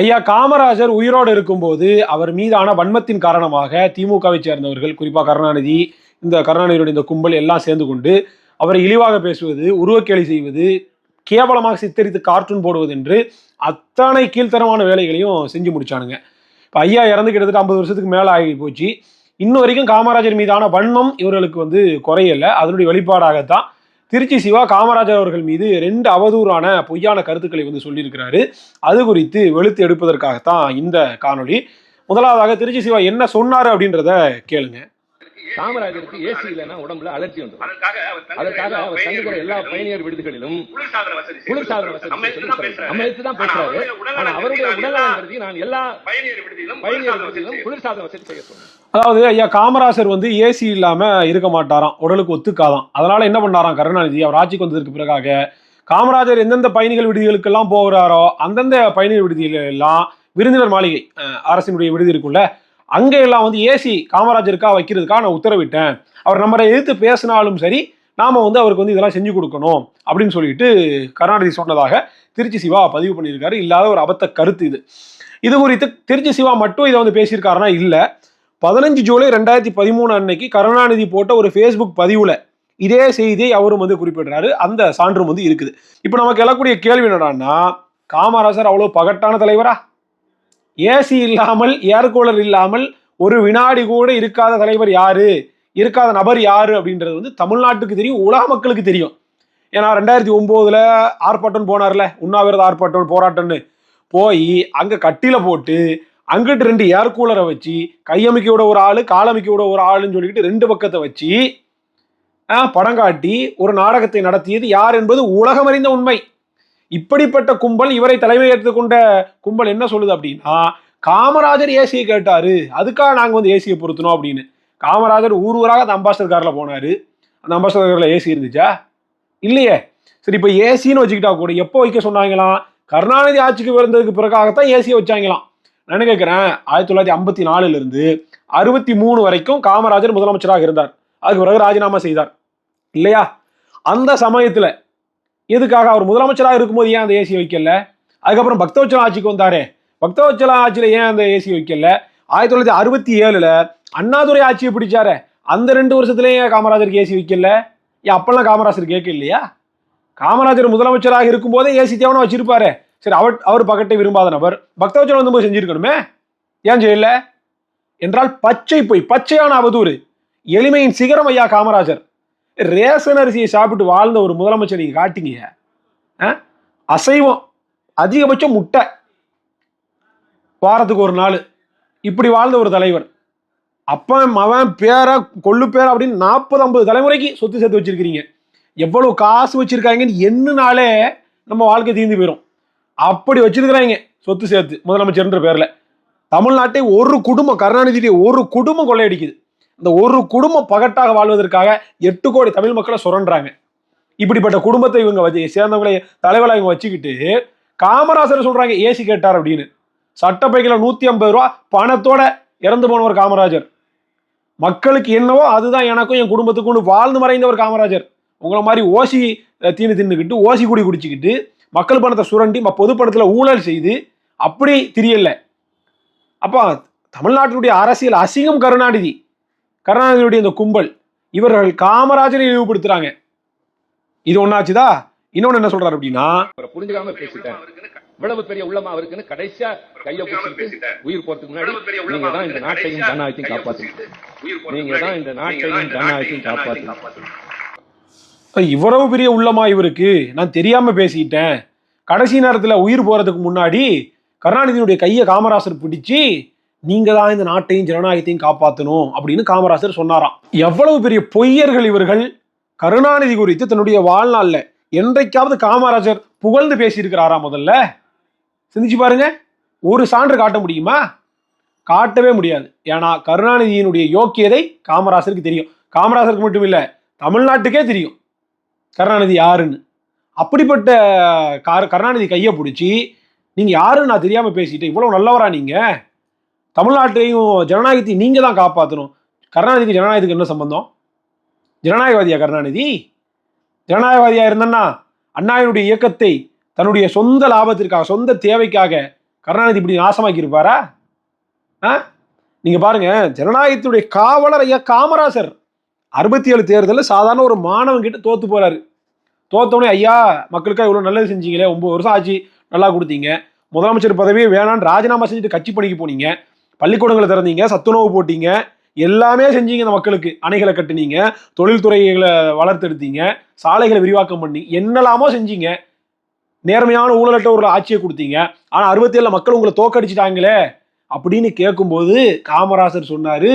ஐயா காமராஜர் உயிரோடு இருக்கும்போது அவர் மீதான வன்மத்தின் காரணமாக திமுகவை சேர்ந்தவர்கள் குறிப்பாக கருணாநிதி இந்த கருணாநிதியுடைய இந்த கும்பல் எல்லாம் சேர்ந்து கொண்டு அவரை இழிவாக பேசுவது உருவக்கேலி செய்வது கேவலமாக சித்தரித்து கார்ட்டூன் போடுவது என்று அத்தனை கீழ்த்தரமான வேலைகளையும் செஞ்சு முடிச்சானுங்க. இப்போ ஐயா இறந்து கிட்டத்தட்ட ஐம்பது வருஷத்துக்கு மேலே ஆகி போச்சு. இன்ன வரைக்கும் காமராஜர் மீதான வன்மம் இவர்களுக்கு வந்து குறையல. அதனுடைய வெளிப்பாடாகத்தான் திருச்சி சிவா காமராஜர் அவர்கள் மீது ரெண்டு அவதூறான பொய்யான கருத்துக்களை வந்து சொல்லியிருக்கிறாரு. அது குறித்து வெளுத்து எடுப்பதற்காகத்தான் இந்த காணொளி. முதலாவதாக திருச்சி சிவா என்ன சொன்னார் அப்படின்றத கேளுங்க. காமராஜருக்கு ஏசி இல்லைன்னா உடம்புல அலர்ஜி வந்துடும் அதற்காக அவர் தங்குகிற எல்லா பயணியர் விடுதிகளிலும் குளிர்சாதன வசதி நம்ம எடுத்து தான் பேசுறாரு. ஆனா அவருடைய உடல்நலம் கருதி நான் எல்லா பயணியர் விடுதியிலும் பயணியர் குளிர்சாதன வசதி செய்ய சொன்னேன் அதாவது ஐயா காமராஜர் வந்து ஏசி இல்லாம இருக்க மாட்டாராம். உடலுக்கு ஒத்துக்காதான் அதனால என்ன பண்ணாராம் கருணாநிதி? அவர் ஆட்சிக்கு வந்ததற்கு பிறகாக காமராஜர் எந்தெந்த பயணிகள் விடுதிகளுக்கெல்லாம் போகிறாரோ அந்தந்த பயணிகள் விடுதியில எல்லாம் விருந்தினர் மாளிகை அரசினுடைய விடுதி இருக்குல்ல அங்கே எல்லாம் வந்து ஏசி காமராஜருக்காக வைக்கிறதுக்காக நான் உத்தரவிட்டேன். அவர் நம்மளை எதிர்த்து பேசினாலும் சரி நாம வந்து அவருக்கு வந்து இதெல்லாம் செஞ்சு கொடுக்கணும் அப்படின்னு சொல்லிட்டு கருணாநிதி சொன்னதாக திருச்சி சிவா பதிவு பண்ணியிருக்காரு. இல்லாத ஒரு அபத்த கருத்து இது. இது குறித்து திருச்சி சிவா மட்டும் இதை வந்து பேசியிருக்காருன்னா இல்லை. பதினஞ்சு ஜூலை ரெண்டாயிரத்தி பதிமூணு அன்னைக்கு கருணாநிதி போட்ட ஒரு ஃபேஸ்புக் பதிவுல இதே செய்தியை அவரும் வந்து குறிப்பிடுறாரு. அந்த சான்றும் வந்து இருக்குது. இப்போ நமக்கு எழக்கூடிய கேள்வி என்னடான்னா காமராஜர் அவ்வளோ பகட்டான தலைவரா? ஏசி இல்லாமல் ஏர் கூலர் இல்லாமல் ஒரு வினாடி கூட இருக்காத தலைவர் யாரு? இருக்காத நபர் யாரு? அப்படின்றது வந்து தமிழ்நாட்டுக்கு தெரியும் உலக மக்களுக்கு தெரியும். ஏன்னா ரெண்டாயிரத்தி ஒம்போதுல ஆர்ப்பாட்டம் போனார்ல உண்ணாவிரத ஆர்ப்பாட்டம் போராட்டம்னு. போய் அங்க கட்டில போட்டு அங்கிட்டு ரெண்டு ஏர் கூலரை வச்சு கையமைக்க விட ஒரு ஆள் காலமைக்க விட ஒரு ஆளுன்னு சொல்லிக்கிட்டு ரெண்டு பக்கத்தை வச்சு படம் காட்டி ஒரு நாடகத்தை நடத்தியது யார் என்பது உலகமறிந்த உண்மை. இப்படிப்பட்ட கும்பல் இவரை தலைமை கொண்ட கும்பல் என்ன சொல்லுது அப்படின்னா காமராஜர் ஏசியை கேட்டாரு அதுக்காக நாங்கள் வந்து ஏசியை பொருத்தணும் அப்படின்னு. காமராஜர் ஊர் ஊராக அந்த அம்பாஸ்டர் காரில் போனாரு. அந்த அம்பாஸ்டர் காரில் ஏசி இருந்துச்சா? இல்லையே. சரி இப்போ ஏசின்னு வச்சுக்கிட்டா கூட எப்போ வைக்க சொன்னாங்களாம்? கருணாநிதி ஆட்சிக்கு வந்ததுக்கு பிறகாகத்தான் ஏசியை வச்சாங்களாம். நான் கேட்குறேன் ஆயிரத்தி தொள்ளாயிரத்தி ஐம்பத்தி நாலுலேருந்து அறுபத்தி மூணு வரைக்கும் காமராஜர் முதலமைச்சராக இருந்தார். அதுக்கு பிறகு ராஜினாமா செய்தார். இல்லையா? அந்த சமயத்தில் எதுக்காக அவர் முதலமைச்சராக இருக்கும்போது ஏன் அந்த ஏசி வைக்கல? அதுக்கப்புறம் பக்தவச்சலம் ஆட்சிக்கு வந்தாரே. பக்தவச்சலம் ஆட்சியில் ஏன் அந்த ஏசி வைக்கல? ஆயிரத்தி தொள்ளாயிரத்தி அறுபத்தி ஏழில் அண்ணாதுரை ஆட்சியை பிடிச்சாரே. அந்த ரெண்டு வருஷத்துலேயே காமராஜருக்கு ஏசி வைக்கல? ஏன் அப்பெல்லாம் காமராஜர் கேட்க இல்லையா காமராஜர் முதலமைச்சராக இருக்கும்போதே ஏசி தேவனை வச்சிருப்பாரு. சரி அவர் அவர் பக்கத்தை விரும்பாத நபர் பக்தவச்சலம் வந்து செஞ்சிருக்கணுமே? ஏன் செய்யல? என்றால் பச்சை பொய் பச்சையான அவதூறு. எளிமையின் சிகரம் ஐயா காமராஜர். ரேசன் அரிசியை சாப்பிட்டு வாழ்ந்த ஒரு முதலமைச்சர் நீங்க காட்டிங்க ஆ? அசைவம் அதிகபட்சம் முட்டை. வாரத்துக்கு ஒரு நாள். இப்படி வாழ்ந்த ஒரு தலைவர். அப்பன் மவன் பேர கொள்ளு பேர் அப்படின்னு நாற்பது ஐம்பது தலைமுறைக்கு சொத்து சேர்த்து வச்சிருக்கிறீங்க. எவ்வளவு காசு வச்சிருக்காங்கன்னு என்னனாலே நம்ம வாழ்க்கை தீர்ந்து போயிடும் அப்படி வச்சிருக்கிறாங்க சொத்து சேர்த்து முதலமைச்சர்ன்ற பேர்ல. தமிழ்நாட்டை ஒரு குடும்பம் கருணாநிதியுடைய ஒரு குடும்பம் கொள்ளையடிக்குது. இந்த ஒரு குடும்பம் பகட்டாக வாழ்வதற்காக எட்டு கோடி தமிழ் மக்களை சுரண்டுறாங்க. இப்படிப்பட்ட குடும்பத்தை இவங்க வச்சு சேர்ந்தவங்களை தலைவராக இவங்க வச்சுக்கிட்டு காமராஜர் சொல்றாங்க ஏசி கேட்டார் அப்படின்னு. சட்டப்பைகளை நூத்தி ஐம்பது ரூபா பணத்தோட இறந்து போனவர் காமராஜர். மக்களுக்கு என்னவோ அதுதான் எனக்கும் என் குடும்பத்துக்கும் வாழ்ந்து மறைந்தவர் காமராஜர். உங்களை மாதிரி ஓசி தீனி தின்னுக்கிட்டு ஓசி குடி குடிச்சுக்கிட்டு மக்கள் பணத்தை சுரண்டி பொதுப்பணத்தில் பொது ஊழல் செய்து அப்படி தெரியல. அப்போ தமிழ்நாட்டினுடைய அரசியல் அசிங்கம் கருணாநிதி. கருணாநிதியுடைய இந்த கும்பல் இவர்கள் காமராஜரை இழிவுபடுத்துறாங்க. இது ஒன்னாச்சுதா இன்னொன்னு என்ன சொல்றாரு அப்படின்னா புரிஞ்சுக்காம பேசிட்டேன். இவ்வளவு பெரிய உள்ளமா அவருக்குன்னு கடைசியா கைய பிடிச்சிட்டு உயிர் போறதுக்கு முன்னாடி நீங்க தான் இந்த நாட்டையும் ஜனநாயகத்தையும் காப்பாத்தணும் நீங்க தான் இந்த நாட்டையும் ஜனநாயகத்தையும் காப்பாத்தணும் இவ்வளவு பெரிய உள்ளமா இவருக்கு நான் தெரியாம பேசிட்டேன் கடைசி நேரத்துல உயிர் போறதுக்கு முன்னாடி கருணாநிதியுடைய கையை காமராசர் பிடிச்சு நீங்க தான் இந்த நாட்டையும் ஜனநாயகத்தையும் காப்பாற்றணும் அப்படின்னு காமராசர் சொன்னாராம். எவ்வளவு பெரிய பொய்யர்கள் இவர்கள் கருணாநிதி குறித்து தன்னுடைய வாழ்நாள்ல என்றைக்காவது காமராஜர் புகழ்ந்து பேசியிருக்கிறாரா முதல்ல. சிந்திச்சு பாருங்க. ஒரு சான்று காட்ட முடியுமா? காட்டவே முடியாது. ஏன்னா கருணாநிதியினுடைய யோக்கியதை காமராசருக்கு தெரியும். காமராசருக்கு மட்டும் இல்லை தமிழ்நாட்டுக்கே தெரியும். கருணாநிதி யாருன்னு. அப்படிப்பட்ட கார் கருணாநிதி கையை பிடிச்சி நீங்கள் யாருன்னு நான் தெரியாமல் பேசிட்டேன். இவ்வளோ நல்லவரா நீங்கள் தமிழ்நாட்டையும் ஜனநாயகத்தையும் நீங்கள் தான் காப்பாற்றணும் கருணாநிதிக்கு ஜனநாயகத்துக்கு என்ன சம்பந்தம்? ஜனநாயகவாதியா கருணாநிதி? ஜனநாயகவாதியா இருந்தன்னா அண்ணாவினுடைய இயக்கத்தை தன்னுடைய சொந்த லாபத்திற்காக சொந்த தேவைக்காக கருணாநிதி இப்படி நாசமாக்கி இருப்பாரா ஆ? நீங்க பாருங்க ஜனநாயகத்துடைய காவலர் ஐயா காமராசர்? அறுபத்தி ஏழு தேர்தலில் சாதாரண ஒரு மாணவன் கிட்ட தோத்து போறாரு. தோத்தவனே ஐயா மக்களுக்காக இவ்வளோ நல்லது செஞ்சீங்களே ஒன்பது வருஷம் ஆச்சு நல்லா கொடுத்தீங்க. முதலமைச்சர் பதவியே வேணான்னு ராஜினாமா செஞ்சுட்டு கட்சி பணிக்கு போனீங்க. பள்ளிக்கூடங்களை திறந்தீங்க சத்துணவு போட்டீங்க எல்லாமே செஞ்சீங்க இந்த மக்களுக்கு. அணைகளை கட்டுனீங்க தொழில்துறைகளை வளர்த்தெடுத்தீங்க சாலைகளை விரிவாக்கம் பண்ணி என்னெல்லாமோ செஞ்சீங்க. நேர்மையான ஊழலற்ற ஒரு ஆட்சியை கொடுத்தீங்க. ஆனால் அறுபத்தி ஏழுல மக்கள் உங்களை தோக்கடிச்சிட்டாங்களே அப்படின்னு கேட்கும்போது காமராசர் சொன்னாரு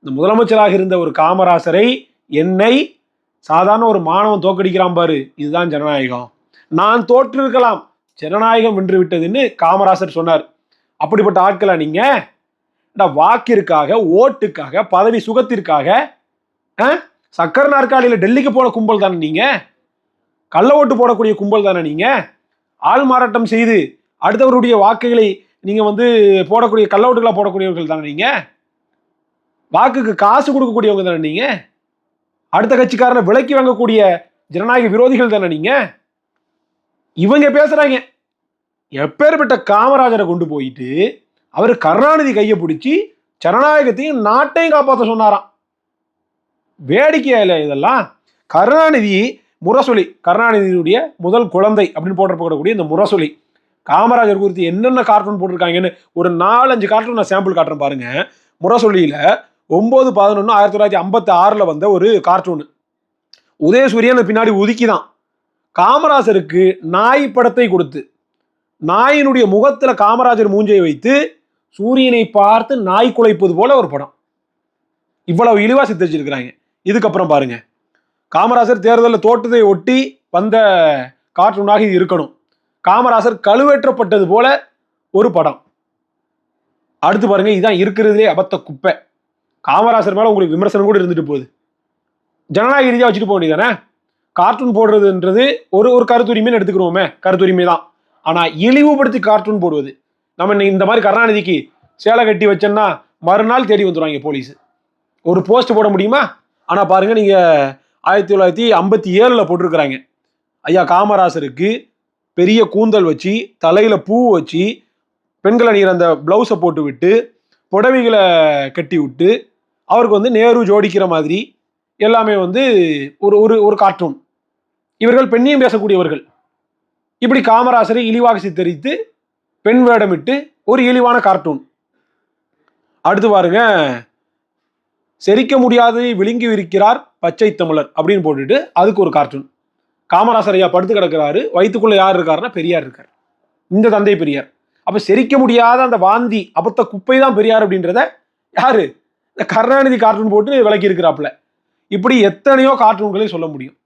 இந்த முதலமைச்சராக இருந்த ஒரு காமராசரை என்னை சாதாரண ஒரு மாணவன் தோக்கடிக்கிறான் பாரு இதுதான் ஜனநாயகம். நான் தோற்றிருக்கலாம் ஜனநாயகம் வென்று விட்டதுன்னு காமராசர் சொன்னார். அப்படிப்பட்ட ஆட்களா நீங்கள் வாக்கிற்காக ஓட்டுக்காக பதவி சுகத்திற்காக ஆ? சக்கர நாற்காலியில் டெல்லிக்கு போன கும்பல் தானே நீங்க? கள்ள ஓட்டு போடக்கூடிய கும்பல் தானே நீங்க? ஆள் மாறாட்டம் செய்து அடுத்தவருடைய வாக்குகளை நீங்க வந்து போடக்கூடிய கள்ள ஓட்டுகளாக போடக்கூடியவர்கள் தானே நீங்க? வாக்குக்கு காசு கொடுக்கக்கூடியவங்க தானே நீங்க? அடுத்த கட்சிக்காரனை விலைக்கு வாங்கக்கூடிய ஜனநாயக விரோதிகள் தானே நீங்க? இவங்க பேசுறாங்க. எப்பேற்பட்ட காமராஜரை கொண்டு போயிட்டு அவர் கருணாநிதி கையை பிடிச்சி ஜனநாயகத்தையும் நாட்டையும் காப்பாற்ற சொன்னாராம். வேடிக்கையில இதெல்லாம்? கருணாநிதி முரசொலி கருணாநிதியுடைய முதல் குழந்தை அப்படின்னு போட்டப்படக்கூடிய இந்த முரசொலி. காமராஜர் குறித்து என்னென்ன கார்ட்டூன் போட்டிருக்காங்கன்னு ஒரு நாலஞ்சு கார்ட்டூன் நான் சாம்பிள் காட்டுறேன் பாருங்க. முரசொலியில ஒன்பது பதினொன்று ஆயிரத்தி தொள்ளாயிரத்தி ஐம்பத்தி ஆறில் வந்த ஒரு கார்ட்டூனு உதயசூரியன் பின்னாடி ஒதுக்கிதான். காமராஜருக்கு நாய் படத்தை கொடுத்து நாயினுடைய முகத்தில் காமராஜர் மூஞ்சையை வைத்து சூரியனை பார்த்து நாய் குலைப்பது போல ஒரு படம். இவ்வளவு இழிவா சித்தரிச்சிருக்கிறாங்க. இதுக்கப்புறம் பாருங்க. காமராசர் தேர்தலில் தோட்டத்தை ஒட்டி வந்த கார்ட்டூனாக இது இருக்கணும். காமராசர் கழுவேற்றப்பட்டது போல ஒரு படம். அடுத்து பாருங்க இதான் இருக்கிறதுலே அபத்த குப்பை. காமராசர் மேலே உங்களுக்கு விமர்சனம் கூட இருந்துட்டு போகுது. ஜனநாயக ரீதியாக வச்சுட்டு போக வேண்டியதானே கார்ட்டூன் போடுறதுன்றது ஒரு ஒரு கருத்துரிமைன்னு எடுத்துக்கிறோமே. கருத்துரிமை தான் ஆனால் இழிவுபடுத்தி கார்ட்டூன் போடுவது. நம்ம இந்த மாதிரி கருணாநிதிக்கு சேலை கட்டி வச்சோன்னா மறுநாள் தேடி வந்துடுவாங்க போலீஸ். ஒரு போஸ்ட் போட முடியுமா? ஆனால் பாருங்கள் நீங்கள் ஆயிரத்தி தொள்ளாயிரத்தி ஐம்பத்தி ஏழில் போட்டிருக்கிறாங்க. ஐயா காமராசருக்கு பெரிய கூந்தல் வச்சு தலையில் பூ வச்சு பெண்கள் அணிகிற அந்த ப்ளவுஸை போட்டு விட்டு புடவைகளை கட்டி விட்டு அவருக்கு வந்து நேரு ஜோடிக்கிற மாதிரி எல்லாமே வந்து ஒரு ஒரு ஒரு கார்ட்டூன் இவர்கள் பெண்ணியம் பேசக்கூடியவர்கள். இப்படி காமராசரை இழிவாக சித்தரித்து பெண் வேடமிட்டு ஒரு இழிவான கார்ட்டூன் அடுத்து பாருங்க. செரிக்க முடியாது விழுங்கி இருக்கிறார் பச்சை தமிழர் அப்படின்னு போட்டுட்டு அதுக்கு ஒரு கார்ட்டூன் காமராசர் ஐயா படுத்து கிடக்கிறாரு. வயிற்றுக்குள்ள யார் இருக்காருன்னா பெரியார் இருக்கார். இந்த தந்தை பெரியார். அப்போ செரிக்க முடியாத அந்த வாந்தி அபத்த குப்பை தான் பெரியார் அப்படின்றத யாரு? இந்த கருணாநிதி கார்ட்டூன் போட்டு விளக்கி இருக்கிறாப்புல இப்படி எத்தனையோ கார்ட்டூன்களை சொல்ல முடியும்.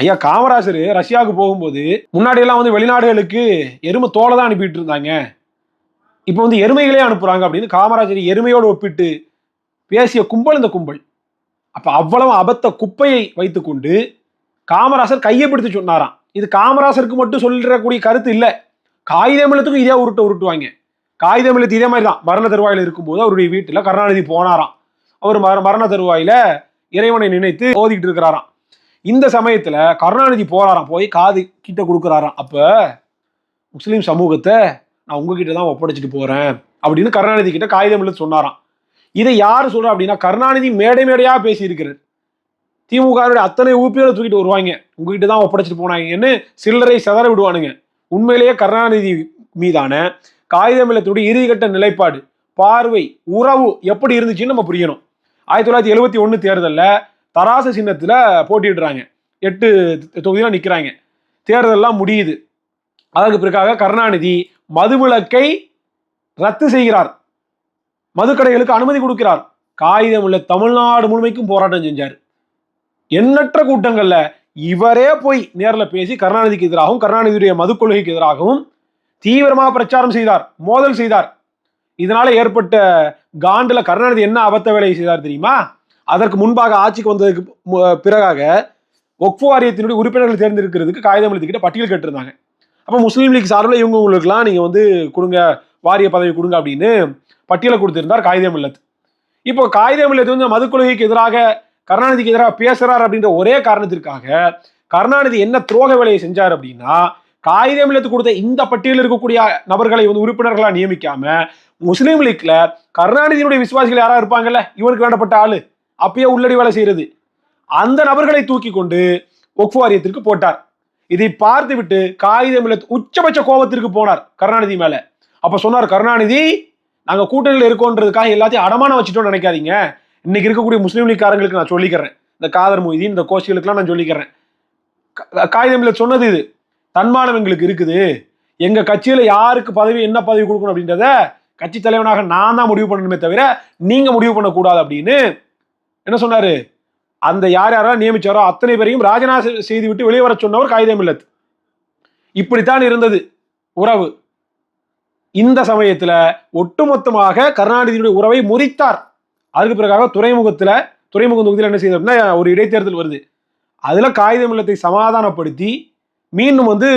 ஐயா காமராஜர் ரஷ்யாவுக்கு போகும்போது முன்னாடியெல்லாம் வந்து வெளிநாடுகளுக்கு எருமை தோலை தான் அனுப்பிட்டு இருந்தாங்க. இப்போ வந்து எருமைகளே அனுப்புகிறாங்க அப்படின்னு காமராஜர் எருமையோடு ஒப்பிட்டு பேசிய கும்பல் இந்த கும்பல். அப்போ அவ்வளவு அபத்த குப்பையை வைத்துக்கொண்டு காமராசர் கையை பிடித்து சொன்னாராம். இது காமராசருக்கு மட்டும் சொல்லிடக்கூடிய கருத்து இல்லை. காகிதமிழத்துக்கும் இதே உருட்ட உருட்டுவாங்க. காகிதமிழத்து இதே மாதிரி தான் மரண தருவாயில் இருக்கும்போது அவருடைய வீட்டில் கருணாநிதி போனாராம். அவர் மர மரண தருவாயில இறைவனை நினைத்து ஓதிக்கிட்டு இருக்கிறாராம். இந்த சமயத்துல கருணாநிதி போறாராம் போய் காது கிட்ட கொடுக்குறாராம். அப்ப முஸ்லீம் சமூகத்தை நான் உங்ககிட்ட தான் ஒப்படைச்சிட்டு போறேன் அப்படின்னு கருணாநிதி கிட்ட காகிதம் எழுத்து சொன்னாராம். இதை யார் சொல்றா அப்படின்னா கருணாநிதி மேடை மேடையா பேசியிருக்கிறார். திமுகவுடைய அத்தனை ஊப்பிகளை தூக்கிட்டு வருவாங்க. உங்ககிட்ட தான் ஒப்படைச்சிட்டு போனாங்கன்னு சில்லறை செதற விடுவானுங்க. உண்மையிலேயே கருணாநிதி மீதான காகிதம் இல்லத்துடைய இறுதிக்கட்ட நிலைப்பாடு பார்வை உறவு எப்படி இருந்துச்சுன்னு நம்ம புரியணும். ஆயிரத்தி தொள்ளாயிரத்தி எழுபத்தி ஒன்று தேர்தலில் தராசு சின்னத்தில் போட்டிடுறாங்க எட்டு தொகுதியில் நிற்கிறாங்க தேர்தலெல்லாம் முடியுது. அதற்கு பிறகாக கருணாநிதி மதுவிலக்கை ரத்து செய்கிறார். மதுக்கடைகளுக்கு அனுமதி கொடுக்கிறார். காகிதம் உள்ள தமிழ்நாடு முழுமைக்கும் போராட்டம் செஞ்சார். எண்ணற்ற கூட்டங்களில் இவரே போய் நேரில் பேசி கருணாநிதிக்கு எதிராகவும் கருணாநிதியுடைய மது கொள்கைக்கு எதிராகவும் தீவிரமாக பிரச்சாரம் செய்தார் மோதல் செய்தார். இதனால ஏற்பட்ட காண்டில் கருணாநிதி என்ன அபத்த வேலையை செய்தார் தெரியுமா? அதற்கு முன்பாக ஆட்சிக்கு வந்ததுக்கு மு- பிறகாக ஒக்ஃபு வாரியத்தினுடைய உறுப்பினர்கள் தேர்ந்தெடுக்கிறதுக்கு காகிதம் எழுதிக்கிட்ட பட்டியல் கேட்டிருந்தாங்க. அப்போ முஸ்லீம் லீக் சார்பில் இவங்க உங்களுக்குலாம் நீங்கள் வந்து கொடுங்க வாரிய பதவி கொடுங்க அப்படின்னு பட்டியலை கொடுத்திருந்தார் காகிதம் இல்லத்து. இப்போ காகிதம் இல்லத்து வந்து மது கொள்கைக்கு எதிராக கருணாநிதிக்கு எதிராக பேசுறார் அப்படின்ற ஒரே காரணத்திற்காக கருணாநிதி என்ன துரோக வேலையை செஞ்சார் அப்படின்னா காகிதம் இல்லத்து கொடுத்த இந்த பட்டியலில் இருக்கக்கூடிய நபர்களை வந்து உறுப்பினர்களாக நியமிக்காம முஸ்லீம் லீக்ல கருணாநிதியினுடைய விசுவாசிகள் யாராவது இருப்பாங்கல்ல? இவருக்கு வேண்டப்பட்ட ஆளு. அப்பயே உள்ளடி வேலை செய்யறது. அந்த நபர்களை தூக்கி கொண்டு ஒக்ஃபு வாரியத்திற்கு போட்டார். இதை பார்த்து விட்டு காகிதம் உச்சபட்ச கோபத்திற்கு போனார் கருணாநிதி மேல. அப்ப சொன்னார் கருணாநிதி நாங்க கூட்டணியில் இருக்கோன்றதுக்காக எல்லாத்தையும் அடமானம் வச்சுட்டோம்னு நினைக்காதீங்க. இன்னைக்கு இருக்கக்கூடிய முஸ்லீம் லீக்காரங்களுக்கு நான் சொல்லிக்கிறேன். இந்த காதர் மொய்தீன் இந்த கோஷ்டிகளுக்கெல்லாம் நான் சொல்லிக்கிறேன். கா- சொன்னது இது. தன்மானம் எங்களுக்கு இருக்குது. எங்க கட்சியில யாருக்கு பதவி என்ன பதவி கொடுக்கணும் அப்படின்றத கட்சி தலைவனாக நான் தான் முடிவு பண்ணணுமே தவிர நீங்க முடிவு பண்ணக்கூடாது அப்படின்னு என்ன சொன்னாரு? அந்த யார் யாரெல்லாம் நியமிச்சாரோ அத்தனை பேரையும் ராஜினாமா செய்து விட்டு வெளியே வர சொன்னவர் காகிதம் இல்லத். இப்படித்தான் இருந்தது உறவு. இந்த சமயத்துல ஒட்டுமொத்தமாக கருணாநிதியுடைய உறவை முறித்தார். அதுக்கு பிறகாக துறைமுகத்துல துறைமுக தொகுதியில் என்ன செய்தார்னா ஒரு இடைத்தேர்தல் வருது. அதுல காகிதம் இல்லத்தை சமாதானப்படுத்தி மீண்டும் வந்து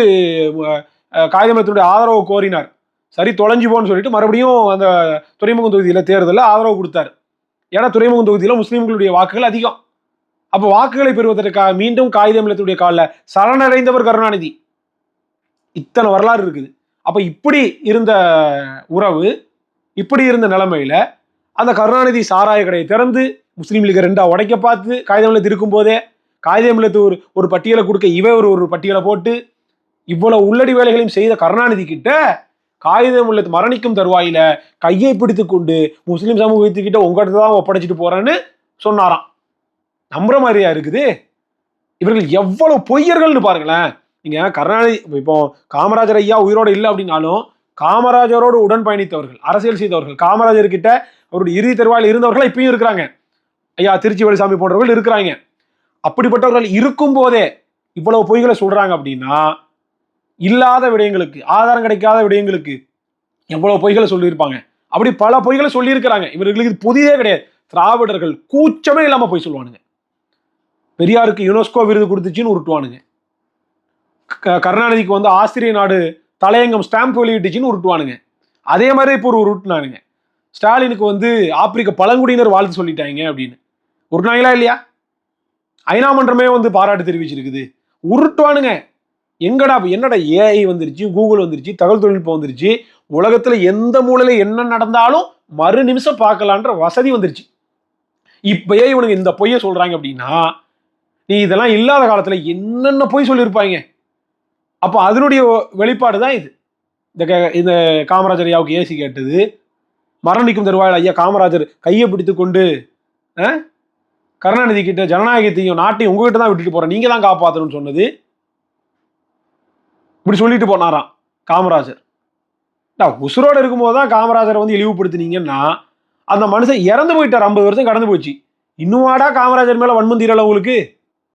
அஹ், காகிதம் இல்லத்தினுடைய ஆதரவு கோரினார். சரி தொலைஞ்சு போன்னு சொல்லிட்டு மறுபடியும் அந்த துறைமுகம் தொகுதியில் தேர்தலில் ஆதரவு கொடுத்தார். ஏன்னா துறைமுகம் தொகுதியில் முஸ்லீம்களுடைய வாக்குகள் அதிகம். அப்போ வாக்குகளை பெறுவதற்காக மீண்டும் காகித இல்லத்துடைய காலில் சரணடைந்தவர் கருணாநிதி. இத்தனை வரலாறு இருக்குது. அப்போ இப்படி இருந்த உறவு இப்படி இருந்த நிலைமையில அந்த கருணாநிதி சாராய கடையை திறந்து முஸ்லீம் லீக் ரெண்டா உடைக்க பார்த்து காகிதம் இல்லத்து இருக்கும் போதே காகிதம் இல்லத்து ஒரு ஒரு பட்டியலை கொடுக்க இவ ஒரு ஒரு பட்டியலை போட்டு இவ்வளவு உள்ளடி வேலைகளையும் செய்த கருணாநிதி கிட்ட காகிதம் உள்ள மரணிக்கும் தருவாயில கையை பிடித்து கொண்டு முஸ்லீம் சமூகத்துக்கிட்ட உங்கள்கிட்ட தான் ஒப்படைச்சிட்டு போறேன்னு சொன்னாராம். நம்புற மாதிரியா இருக்குது? இவர்கள் எவ்வளவு பொய்யர்கள்னு பாருங்களேன். நீங்க கருணாநிதி இப்போ காமராஜர் ஐயா உயிரோட இல்லை அப்படின்னாலும் காமராஜரோடு உடன் பயணித்தவர்கள் அரசியல் செய்தவர்கள் காமராஜர் கிட்ட அவருடைய இறுதி தருவாயில் இருந்தவர்கள் இப்பயும் இருக்கிறாங்க. ஐயா திருச்சி வழிசாமி போன்றவர்கள் இருக்கிறாங்க. அப்படிப்பட்டவர்கள் இருக்கும் போதே இவ்வளவு பொய்களை சொல்றாங்க அப்படின்னா இல்லாத விடயங்களுக்கு ஆதாரம் கிடைக்காத விடயங்களுக்கு எவ்வளவு பொய்களை சொல்லியிருப்பாங்க. அப்படி பல பொய்களை சொல்லியிருக்கிறாங்க. இவர்களுக்கு இது புதிதே கிடையாது. திராவிடர்கள் கூச்சமே இல்லாம பொய் சொல்லுவானுங்க. பெரியாருக்கு யுனெஸ்கோ விருது கொடுத்துச்சின்னு உருட்டுவானுங்க. க- கருணாநிதிக்கு வந்து ஆசிரிய நாடு தலையங்கம் ஸ்டாம்ப் வெளியிட்டுச்சின்னு உருட்டுவானுங்க. அதே மாதிரி இப்போ ஒரு உருட்டுனானுங்க. ஸ்டாலினுக்கு வந்து ஆப்பிரிக்க பழங்குடியினர் வாழ்த்து சொல்லிட்டாங்க அப்படின்னு. உருட்டுனாங்களா இல்லையா? ஐநா மன்றமே வந்து பாராட்டு தெரிவிச்சிருக்குது. உருட்டுவானுங்க. எங்கடா என்னடா ஏஐ வந்துருச்சு கூகுள் வந்துருச்சு தகவல் தொழில்நுட்பம் வந்துருச்சு உலகத்தில் எந்த மூலையில் என்ன நடந்தாலும் மறு நிமிஷம் பார்க்கலான்ற வசதி வந்துருச்சு. இப்பயே இவனுங்க இந்த பொய்யை சொல்கிறாங்க அப்படின்னா நீ இதெல்லாம் இல்லாத காலத்தில் என்னென்ன பொய் சொல்லியிருப்பாங்க? அப்போ அதனுடைய வெளிப்பாடு தான் இது. இந்த க- இந்த காமராஜர் ஐயாவுக்கு ஏசி கேட்டது மரணிக்கும் தருவாயில் ஐயா காமராஜர் கையை பிடித்து கொண்டு கருணாநிதி கிட்ட ஜனநாயகத்தையும் நாட்டையும் உங்ககிட்ட தான் விட்டுட்டு போகிறேன் நீங்கள் தான் காப்பாற்றணும்னு சொன்னது. இப்படி சொல்லிட்டு போனாராம் காமராஜர். நான் உசுரோட இருக்கும்போது தான் காமராஜரை வந்து இழிவுபடுத்தினீங்கன்னா அந்த மனுஷன் இறந்து போயிட்டார் ஐம்பது வருஷம் கடந்து போச்சு. இன்னும் வாடா காமராஜர் மேலே வன்மம் உங்களுக்கு?